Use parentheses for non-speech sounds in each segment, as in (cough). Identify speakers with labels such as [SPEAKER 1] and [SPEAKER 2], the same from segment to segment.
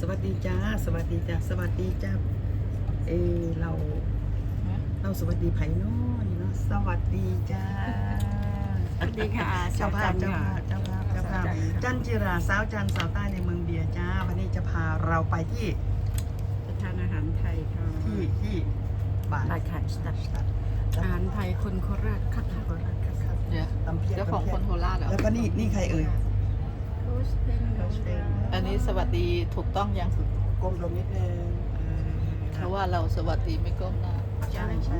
[SPEAKER 1] สวัสดีจ้า สวัสดีจ้า สวัสดีจ้า เออเรา เราสวัสดีไผ่นอนี่เนาะ สวัสดีจ้า
[SPEAKER 2] สวัสดีค่ะ
[SPEAKER 1] เจ้าภาพ
[SPEAKER 2] สาว
[SPEAKER 1] เจ้า
[SPEAKER 2] จัน
[SPEAKER 1] ภาพเจ้าภาพเจ้าภาพ
[SPEAKER 2] สาวจัน
[SPEAKER 1] จันจิราสาวจันสาวใต้ในเมืองเบียร์จ้า วันนี้จะพาเราไปที่
[SPEAKER 2] จะทานอาหารไทยค่ะ
[SPEAKER 1] ที่ที่บ้าน
[SPEAKER 2] ราคาสตัด
[SPEAKER 1] ตัด
[SPEAKER 2] อาหารไทยคนโคราชค่ะโคราชค่ะ
[SPEAKER 3] เดี๋ยว
[SPEAKER 1] ตำเพียร
[SPEAKER 3] เจ้าของคนโคราชเหรอ
[SPEAKER 1] แล้วก็นี่นี่ใครเอ่ย
[SPEAKER 3] อันนี้สวัสดีถูกต้องยัง
[SPEAKER 1] ก้มลงนิดนึงเออ
[SPEAKER 3] เพราะว่าเราสวัสดีไม่ก้มหน้า
[SPEAKER 1] ใช่ใช่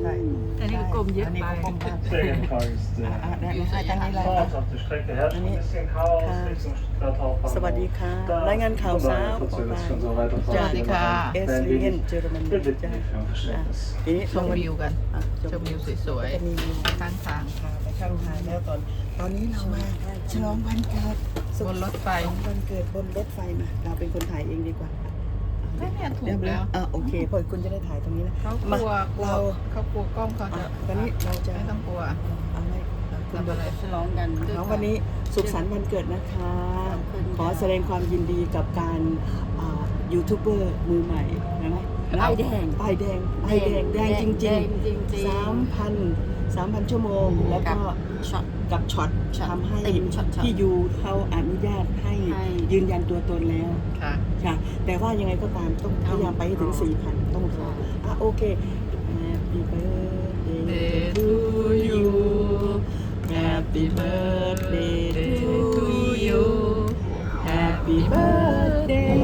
[SPEAKER 1] ใช่
[SPEAKER 2] อันนี้ก็กลมเยอะ
[SPEAKER 1] อันนี้
[SPEAKER 2] ไป
[SPEAKER 1] ก็ก้มมาก
[SPEAKER 4] Tegenvangst.
[SPEAKER 1] อะอะ
[SPEAKER 4] eh,
[SPEAKER 1] ได้ได้ให้ตั้งนี้เลย
[SPEAKER 4] Vanaf de strekke hersenmissing chaos richting stadhal van
[SPEAKER 1] สวัสดีค่ะรายงานข่าวเช้า
[SPEAKER 4] Dat
[SPEAKER 1] ประ
[SPEAKER 4] we
[SPEAKER 1] มาณ
[SPEAKER 4] het van zo weit af
[SPEAKER 3] สวัสดีค่ะ
[SPEAKER 1] เอสลีเอนเยอรมนี
[SPEAKER 4] Dit dit
[SPEAKER 1] จ้า
[SPEAKER 4] niet veel verschil is.
[SPEAKER 1] ทีนี้
[SPEAKER 3] ชมวิวกัน
[SPEAKER 1] อะ
[SPEAKER 3] ชมวิวสวย
[SPEAKER 1] จะมีวิว
[SPEAKER 3] ๆข้างทาง
[SPEAKER 1] พาไปข้างทางแล้วตอนตอนนี้เรามาฉลองวันเกิด
[SPEAKER 3] บนรถไฟ
[SPEAKER 1] ฉลองวันเกิดบนรถไฟมาเราเป็นคนถ่ายเองดีกว่า
[SPEAKER 3] ก็เนี่ยถู
[SPEAKER 1] เรีย
[SPEAKER 3] ก
[SPEAKER 1] บร้อ
[SPEAKER 3] แล้
[SPEAKER 1] ยวอะโอเคพอคุณจะได้ถ่ายตรงนี้นะ
[SPEAKER 3] เขาก
[SPEAKER 1] มา
[SPEAKER 3] ลัวกลัว
[SPEAKER 1] เรา
[SPEAKER 3] เขากลัวกล้องเขา
[SPEAKER 1] อะ
[SPEAKER 3] จะ
[SPEAKER 1] ตอนนี้เราจะ
[SPEAKER 3] ไม่ต้องกลัว
[SPEAKER 1] อะไรคุณ
[SPEAKER 3] ทำอะไร
[SPEAKER 2] ฉลองกัน
[SPEAKER 1] น้องวันนี้สุขสันต์วันเกิดนะคะ
[SPEAKER 2] ขอบคุณค่ะ
[SPEAKER 1] ขอแสดงความยินดีกับการอ่ายูทูบเบอร์มือใหม่นะไหม
[SPEAKER 2] ป้ายแดง
[SPEAKER 1] ป้ายแดงป้ายแดงแดงจริง
[SPEAKER 2] แดงจริง
[SPEAKER 1] ๆ
[SPEAKER 2] ๆ
[SPEAKER 1] สามพัน สามพันชั่วโมง แล้วก็
[SPEAKER 2] ช็อต
[SPEAKER 1] กับช็อต
[SPEAKER 2] ช็อต
[SPEAKER 1] ทำให้
[SPEAKER 2] เต็มช็อตช็อต
[SPEAKER 1] พี่ยูเขาอนุญาตให้
[SPEAKER 2] ให้
[SPEAKER 1] ยืนยันตัวตนแล้ว
[SPEAKER 3] ค่ะ
[SPEAKER 1] ค่ะแต่ว่ายังไงก็ตามต้องพยายามไปให้ถึง 4,000 ต้องรออะโอเค Happy birthday
[SPEAKER 3] Day
[SPEAKER 1] to
[SPEAKER 3] to
[SPEAKER 1] you
[SPEAKER 3] you
[SPEAKER 1] Happy birthday
[SPEAKER 3] Day
[SPEAKER 1] to
[SPEAKER 3] to
[SPEAKER 1] you
[SPEAKER 3] you
[SPEAKER 1] Happy birthday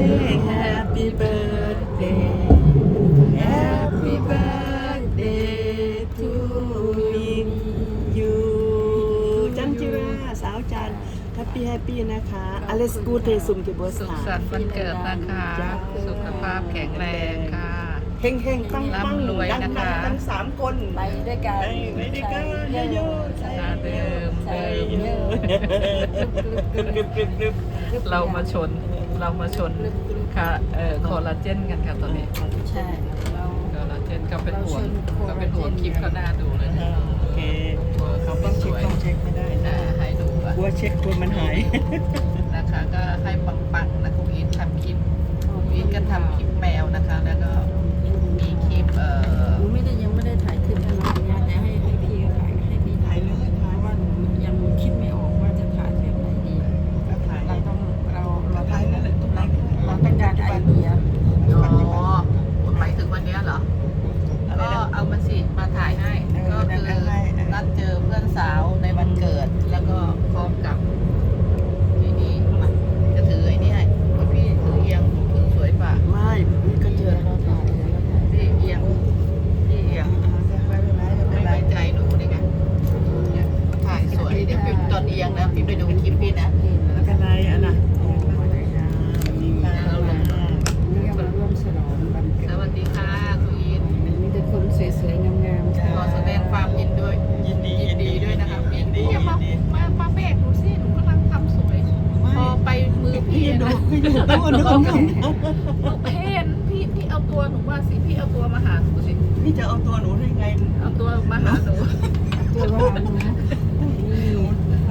[SPEAKER 1] Happy birthday ปปี้แฮปปี้นะคะอเลสกูเทซุมเกเบอร์ส
[SPEAKER 3] สุข
[SPEAKER 1] ค่ะ
[SPEAKER 3] สันต์วันเกิดนะคะ สุขภาพแข็งแรงค่ะ
[SPEAKER 1] เฮงเฮงปังปัง
[SPEAKER 3] ร่ำรวย
[SPEAKER 1] ดัง
[SPEAKER 3] นะคะ
[SPEAKER 1] ดังทั้งสามคน
[SPEAKER 2] ไปด้วยกัน
[SPEAKER 1] ไปไปด้วยกันเยอะๆใส่
[SPEAKER 3] หน้าเดิม
[SPEAKER 2] ใส่
[SPEAKER 3] เดิม
[SPEAKER 2] เยอะ
[SPEAKER 1] กรึบกรึบกรึบกรึบ
[SPEAKER 3] เรามาชน เรามาชนค่ะเอ่อคอลลาเจนกันค่ะตอนนี้
[SPEAKER 2] ใช่เรา
[SPEAKER 3] คอลลาเจนก็เป็นห่วง
[SPEAKER 2] เราชน
[SPEAKER 3] ก็เป็นห่วงคลิปเขาหน้าดูเลยนะ
[SPEAKER 1] โอเค
[SPEAKER 3] กลัวเขา
[SPEAKER 1] ต้
[SPEAKER 3] ไม่
[SPEAKER 1] อง
[SPEAKER 3] ส
[SPEAKER 1] เช็คว
[SPEAKER 3] ย
[SPEAKER 1] ต้องเช็คไม่ได้
[SPEAKER 3] อ่า
[SPEAKER 1] นะ
[SPEAKER 3] ให้ดูอะ
[SPEAKER 1] กลัวเช็คกลัวมันหาย
[SPEAKER 3] นะคะ ก็ให้ปังๆนะคุณอีททำคลิปคุณอีทก็ทำคลิปแมวนะคะแล้วก็
[SPEAKER 2] พี่ดูนะ
[SPEAKER 3] พี่ดูต้อง
[SPEAKER 1] เอา
[SPEAKER 2] ดู
[SPEAKER 3] หนู
[SPEAKER 1] เห็
[SPEAKER 3] นพี่พี่เอาตัวหนูว่าสิพี่เอาตัวมาหาหนูสิ
[SPEAKER 1] พี่จะเอาตัวหนูได้ไง
[SPEAKER 3] เอาตัวมาหาหนู
[SPEAKER 2] ตัวว่าหนูนี่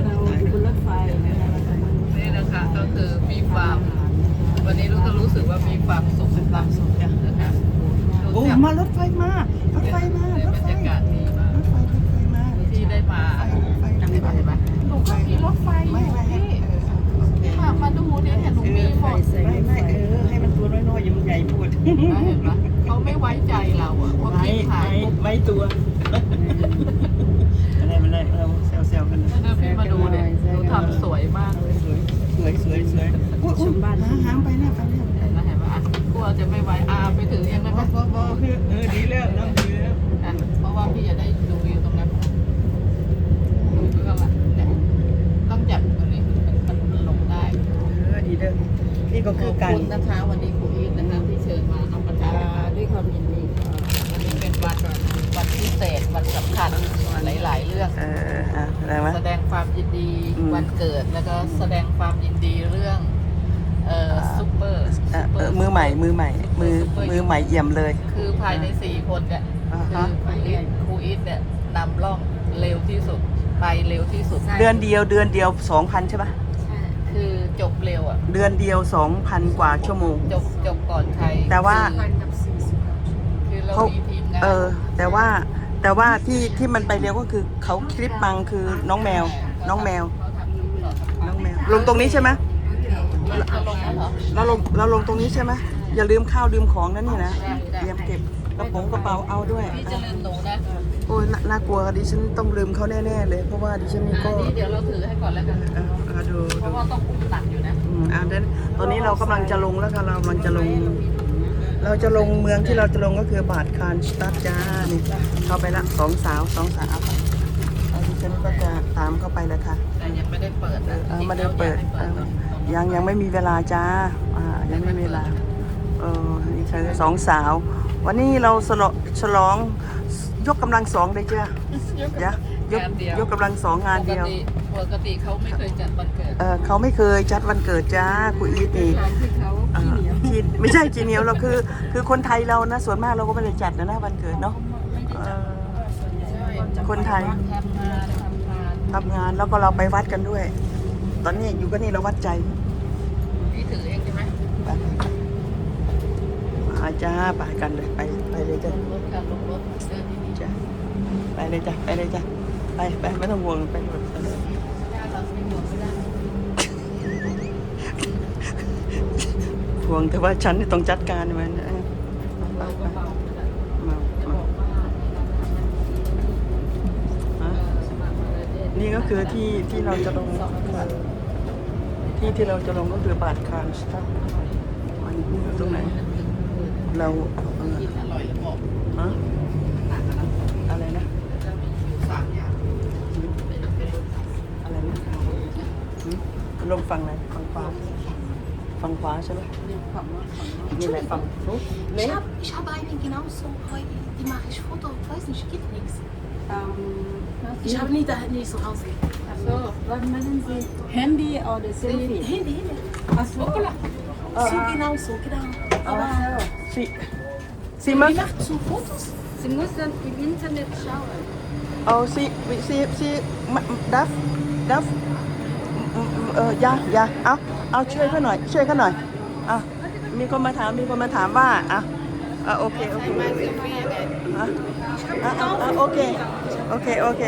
[SPEAKER 2] เราอยู่บนรถไฟนะคะเราจะนั่งรถไฟ
[SPEAKER 3] นี่นะคะก็คือมีความวันนี้รู้ก็รู้สึกว่ามีความสุขความสุขนะคะ
[SPEAKER 1] โอ้
[SPEAKER 3] รู้จัก
[SPEAKER 1] มารถไฟมารถไฟมา ไว้ใจ
[SPEAKER 3] เราอะว่า
[SPEAKER 1] ไม่
[SPEAKER 3] ขาย
[SPEAKER 1] ไม่
[SPEAKER 3] ปุ๊บ
[SPEAKER 1] ไม่ตั
[SPEAKER 3] ว
[SPEAKER 2] วัน
[SPEAKER 3] สำคัญหลาย ๆ เรื่อง
[SPEAKER 1] เอออะอะไรวะ
[SPEAKER 3] แสดงความยินดี
[SPEAKER 1] อืม
[SPEAKER 3] วันเกิดแล้วก็แสดงความยินดีเรื่องเอ่อซุปเปอร์
[SPEAKER 1] เออ
[SPEAKER 3] ซุปเป
[SPEAKER 1] เอ
[SPEAKER 3] อ
[SPEAKER 1] อ
[SPEAKER 3] ร์
[SPEAKER 1] มือใหม่มือใหม่ มือมือใหม่เอี่ยมเลย
[SPEAKER 3] คือภายในสี่คนเนี่ย
[SPEAKER 1] อ่า
[SPEAKER 3] คื
[SPEAKER 1] ฮะ
[SPEAKER 3] อครูอีทครูอีทเนี่ยนำร่องเร็วที่สุดไปเร็วที่สุด
[SPEAKER 1] เดือนเดียวเดือนเดียวสองพันใช่ปะ
[SPEAKER 2] ใช่
[SPEAKER 3] คือจบเร็วอะ
[SPEAKER 1] เเดือนเดียว2,000กว่าชั่วโมง
[SPEAKER 3] จบจบก่อนใคร
[SPEAKER 1] แต่ว่า
[SPEAKER 3] คือเรา
[SPEAKER 1] เขา
[SPEAKER 3] มีทีมงาน
[SPEAKER 1] เออแต่ว่า แต่ว่าที่ที่มันไปเร็วก็คือเขาคลิปปังคือน้องแมว น้องแมว น้องแมว ลงตรงนี้ใช่ไหม
[SPEAKER 3] จะลงแล้วเหรอ
[SPEAKER 1] เราลงเราลงตรงนี้ใช่ไหมอย่าลืมข้าวลืมของนั่นนี่นะ
[SPEAKER 3] ได้ได้
[SPEAKER 1] เตรียมเก็บกระโป๋องกระเป๋าเอาด้วย
[SPEAKER 3] พี่จะลืมหนูนะ
[SPEAKER 1] โอ้ยน่าน่ากลัวดิฉันต้องลืมเขาแน่ๆเลย เพราะว่าดิฉันนี่
[SPEAKER 3] อั
[SPEAKER 1] ก็
[SPEAKER 3] นนี้เดี๋ยวเราถือให้ก่อนแล้วกัน
[SPEAKER 1] เอ่ออะดู
[SPEAKER 3] เพ
[SPEAKER 1] ดู
[SPEAKER 3] ราะว่าต้องอุ้มหนักอยู่นะ
[SPEAKER 1] อืมอ่าเดนตอนนี้เรากำลังจะลงแล้วค่ะเรากำลังจะลง เราจะลงเมืองที่เราจะลงก็คือบาดคานสตัดจ้านี่เข้าไปละสองสาวสองสาวเอาดิฉันก็จะตามเข้าไปแล้วค่ะ
[SPEAKER 3] แต่ยังไม่ได้เปิดนะ
[SPEAKER 1] เออไม่ได้เปิด
[SPEAKER 3] จริงๆ
[SPEAKER 1] เอ
[SPEAKER 3] แล้ว
[SPEAKER 1] อยังยังไม่มีเวลาจ้าอ่ายังไม่มีเวลาเออนี่คือสองสาว วันนี้เราฉลองฉลองยกกำลังสองเลยจ้ายะยกยกกำลังสองงานเดียว
[SPEAKER 3] ปกติปกติเขาไม่เคยจัดวันเกิด
[SPEAKER 1] เออเขาไม่เคยจัดวันเกิดจ้าคุณอีทนี่
[SPEAKER 2] ตอนที่เขา
[SPEAKER 1] อ่าที่ไม่ใช่จีเหนียวเราคือ คือคนไทยเรานะ ส่วนมากเราก็ไม่ได้จัดนะนะวันเกิดเนาะ
[SPEAKER 2] ไม่ได้
[SPEAKER 1] เอ
[SPEAKER 2] จัด
[SPEAKER 1] อ
[SPEAKER 2] ส่วนใหญ่จะ
[SPEAKER 1] คนไทย
[SPEAKER 3] ทำงานทำงาน
[SPEAKER 1] ทำงานแล้วก็เราไปวัดกันด้วย ตอนนี้อยู่ก็นี่เราวัดใจ
[SPEAKER 3] พี่ถือเองใช่ไหม
[SPEAKER 1] ไปมาจ้าไปกันเลยไปไปเลยจ้ะ
[SPEAKER 3] ลงรถค่ะลงรถเดินที่นี่
[SPEAKER 1] จ้ะไปเลยจ้ะไปเลยจ้ะไปไปไม่ต้องห่วงไปเลยไปเลย
[SPEAKER 3] ย่าเราไม่ห่วงไม่ได้
[SPEAKER 1] ห่วงแต่ว่าฉันนี่ต้องจัดการมันไปไปนี่ก็คือที่ที่เราจะลงที่ที่เราจะลงก็คือบาทคานสตัฟมันอยู่ตรงไหน เราอะไรนะ
[SPEAKER 3] องเป็นเป็นรส
[SPEAKER 1] อะไรนะหืมลงฝั่งไหนฝั่งขวา ฝั่งขวาใช่ไหม
[SPEAKER 3] นี่ความว่าความว่า
[SPEAKER 1] นี่แหละฝั่งนู้นเล็
[SPEAKER 5] Ich
[SPEAKER 1] ก
[SPEAKER 5] habe ich hab eine genauso, heu- die mache ich Foto, weiß nicht, geht nichts. Ich habe nie da nicht zu Hause.
[SPEAKER 2] So, was meinen Sie? Handy oder Selfie?
[SPEAKER 5] Handy, Handy.
[SPEAKER 2] Ach so.
[SPEAKER 5] So genau, so genau. Aber
[SPEAKER 1] สิสิมา
[SPEAKER 5] wie macht so Fotos?
[SPEAKER 2] Sie müssen im Internet schauen.
[SPEAKER 1] เอาสิวิสิ สิมาดัฟดัฟอืมเออยายาเอาเอาช่วยเขาหน่อย ช่วยเขาหน่อยอะมีคนมาถามมีคนมาถามว่าอะอะโอเคโอเคอะอะอะโอเคโอเคโอเค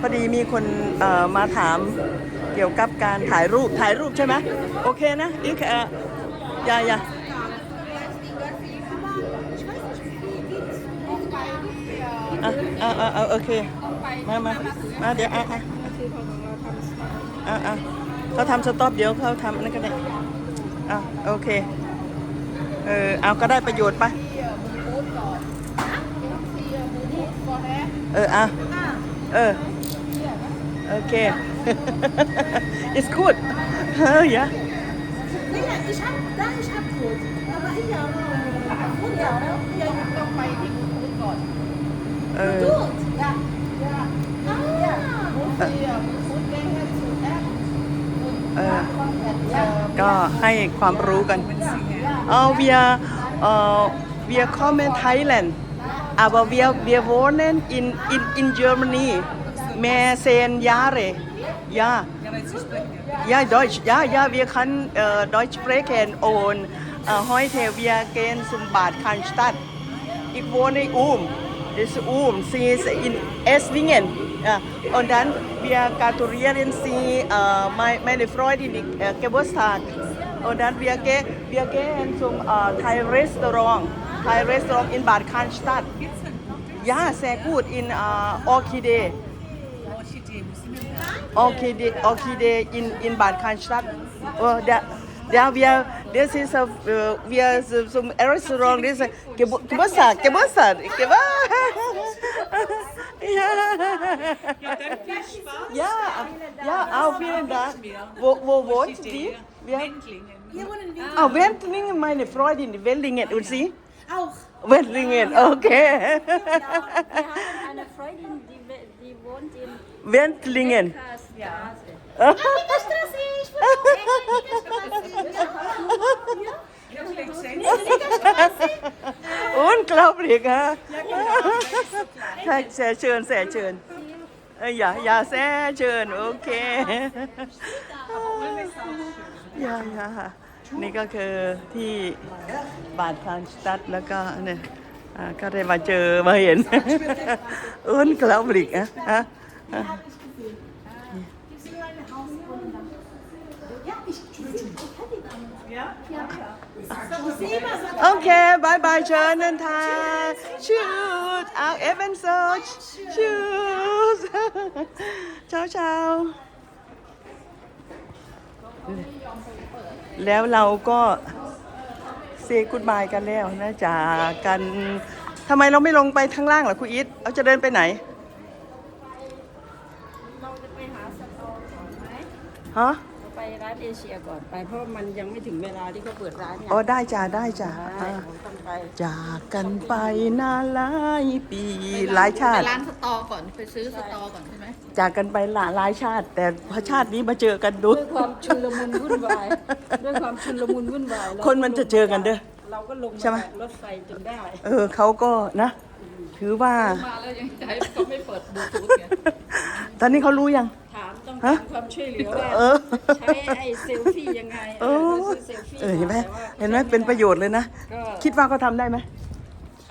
[SPEAKER 1] พอดีมีคนเอ่อมาถามเกี่ยวกับการถ่ายรูปถ่ายรูปใช่ไหมโอเคนะอีกเอ่อยายาอะอะอะอะโอเคมามามาเดี๋ยวอะอะ อะอะเขาทำสต็อปเดี๋ยวเขาทำอันนั่นก็ได้อะโอเค เออเอาก็ได้ประโยชน์ไปเอออะเออโอเค it's good เฮ้ย yeah
[SPEAKER 5] Nee, ich habe, da ich habe Foto. Aber hier, und ja, ja,
[SPEAKER 3] ต้องไปที่คุณก่อน
[SPEAKER 1] เออ
[SPEAKER 5] gut. Ja. Ja. Ah.
[SPEAKER 3] คุณเดียวคุณได้แค่สุดแอป
[SPEAKER 1] เออ ก็ให้ความรู้กันเออ wir äh, wir kommen Thailand aber wir wir wohnen in in in Germany mehr zehn Jahre ja ja Deutsch ja ja wir kann äh, Deutsch sprechen und äh, heute wir gehen zum Bad Cannstatt ich wohne in Das ist Ulm sie ist in Esslingen ja und dann wir gratulieren sie äh, uh, meine, meine Freundin äh, uh, Geburtstag und dann wir gehen wir gehen zum äh, Thai Restaurant Thai Restaurant in Bad Cannstatt ja sehr gut in uh, äh, Orchidee Orchidee, Orchidee in, in Bad. Oh, da, da wir, das ist auf, äh, wir so, zum Restaurant, das ist Gebu Geburtstag, Geburtstag, Geburtstag. (laughs) ja. ja, ja, auch vielen Dank. Wo, wo wohnt die? Wir,
[SPEAKER 5] Wir wohnen in Wien.
[SPEAKER 1] ah, Wendlingen, meine Freundin, Wendlingen. Und Sie?
[SPEAKER 5] Auch.
[SPEAKER 1] Wendlingen, okay.
[SPEAKER 2] Wir (laughs) haben eine Freundin, die, die wohnt in
[SPEAKER 1] Wendlingen.
[SPEAKER 2] Straße.
[SPEAKER 5] Straße, ich
[SPEAKER 1] Unglaublich, ja? Sehr schön, sehr schön. Äh, Ja, ja, sehr schön, okay. ยายานี่ก็คือที่บาทพลานสตัดแล้วก็เนี่ยอ่าก็ได้มาเจอมาเห็นเอิ้นกลาบลิกอะฮะ
[SPEAKER 5] gesehen. Ich hatte dann. Ja? Ja. So, sieh mal, so
[SPEAKER 1] โอเคบายบายเชิญเดินทางชูดเอาเอฟเอนโซชูดเช้าเช้าแล้วเราก็เซกุดบายกันแล้วนะจากกันทำไมเราไม่ลงไปข้างล่างล่ะคุณอิทเราจะเดินไปไหน
[SPEAKER 2] เราจะไปหาสตอก่อนไหม
[SPEAKER 1] ฮะ
[SPEAKER 2] เราไปร้านเอเชียก่อนไปเพราะมันยังไม่ถึงเวลาที่เขาเปิดร้านไง
[SPEAKER 1] อ๋อได้จ้าได้จ้า
[SPEAKER 2] ใช่เราต้องไป
[SPEAKER 1] จากกันไปนานหลายปีหลายชา
[SPEAKER 3] ไป
[SPEAKER 1] ติ
[SPEAKER 3] ร้านสตอก่อนไปซื้อสตอก่อนใช่ไหม
[SPEAKER 1] จากกันไปหลายหลายชาติ แต่พอชาตินี้มาเจอกันดู
[SPEAKER 2] ด้วยความชุลมุนวุ่นวายด้วยความชุลมุนวุ่นวายเรา
[SPEAKER 1] คนมันจะเจอกันเด้อ
[SPEAKER 2] เราก็ลง
[SPEAKER 1] ใช่ไหมา
[SPEAKER 2] รถไฟจนได้
[SPEAKER 1] เออเขาก็นะ ถือว่า
[SPEAKER 3] มาแล้วยังจะให้เขาไม่เปิดบลูทูธไง
[SPEAKER 1] ตอนนี้เขารู้ยัง
[SPEAKER 2] ถามต้อง
[SPEAKER 1] ฮะ
[SPEAKER 2] การความช่วยเหลือว่า
[SPEAKER 1] เออ
[SPEAKER 2] ใช้ไอ้เซลฟี่ยังไง
[SPEAKER 1] เออ
[SPEAKER 2] ซื้เซลฟี่
[SPEAKER 1] เออเห็นไหม
[SPEAKER 2] แต่ว่า
[SPEAKER 1] เห็นไหมเป็นประโยชน์เลยนะ
[SPEAKER 2] ก็
[SPEAKER 1] คิดว่าเขาทำได้ไหม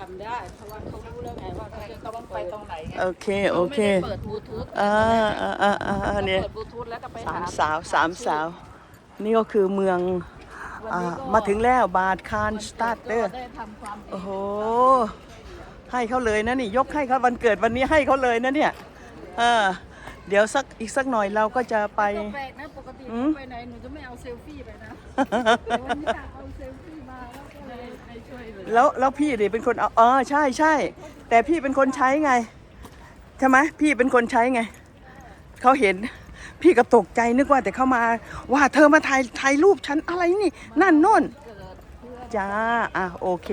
[SPEAKER 2] ทำได้เพราะว่าเขารู้แล้วไงว่าเขาจะต้องไปตรงไหนไง
[SPEAKER 1] โอเค โอเค
[SPEAKER 3] ไม่ได้เปิดบลูทูธ
[SPEAKER 1] อ่าอ่าอ่าอ่าเนี่ย
[SPEAKER 2] เปิดบลูทูธแล้วก็ไป
[SPEAKER 1] สาม
[SPEAKER 2] หา
[SPEAKER 1] สาวสามสาว นี่ก็คือเมืองอ่ามาถึงแล้วบาทคานสตาร์เดอร์
[SPEAKER 3] ได้ทำความดี
[SPEAKER 1] โอ้โห ให้เขาเลยนะนี่ ยกให้เขาวันเกิดวันนี้ให้เขาเลยนะเนี่ยเออ เดี๋ยวสักอีกสักหน่อยเราก็จะไป
[SPEAKER 2] ก็แปลกนะปกติ
[SPEAKER 1] อืม
[SPEAKER 2] ไปไหนหนูจะไม่เอาเซลฟี่ไปนะแต่วันนี้อยากเอาเซลฟี่มาแล้วก็เลยให้ช่วยเลย
[SPEAKER 1] แล้วแล้วพี่ดิเป็นคนเอาอ๋อใช่ใช่แต่พี่เป็นคนใช้ไงใช่ไหมพี่เป็นคนใช้ไงเขาเห็นพี่ก็ตกใจนึกว่าแต่เขามาว่าเธอมาถ่ายถ่ายรูปฉันอะไรนี่ นั่นโน่นจ้าอะโอเค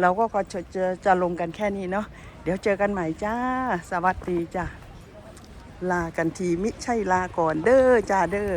[SPEAKER 1] เราก็ก็จะจะจะลงกันแค่นี้เนาะเดี๋ยวเจอกันใหม่จ้า สวัสดีจ้า ลากันทีมิใช่ลาก่อนเด้อจ้าเด้อ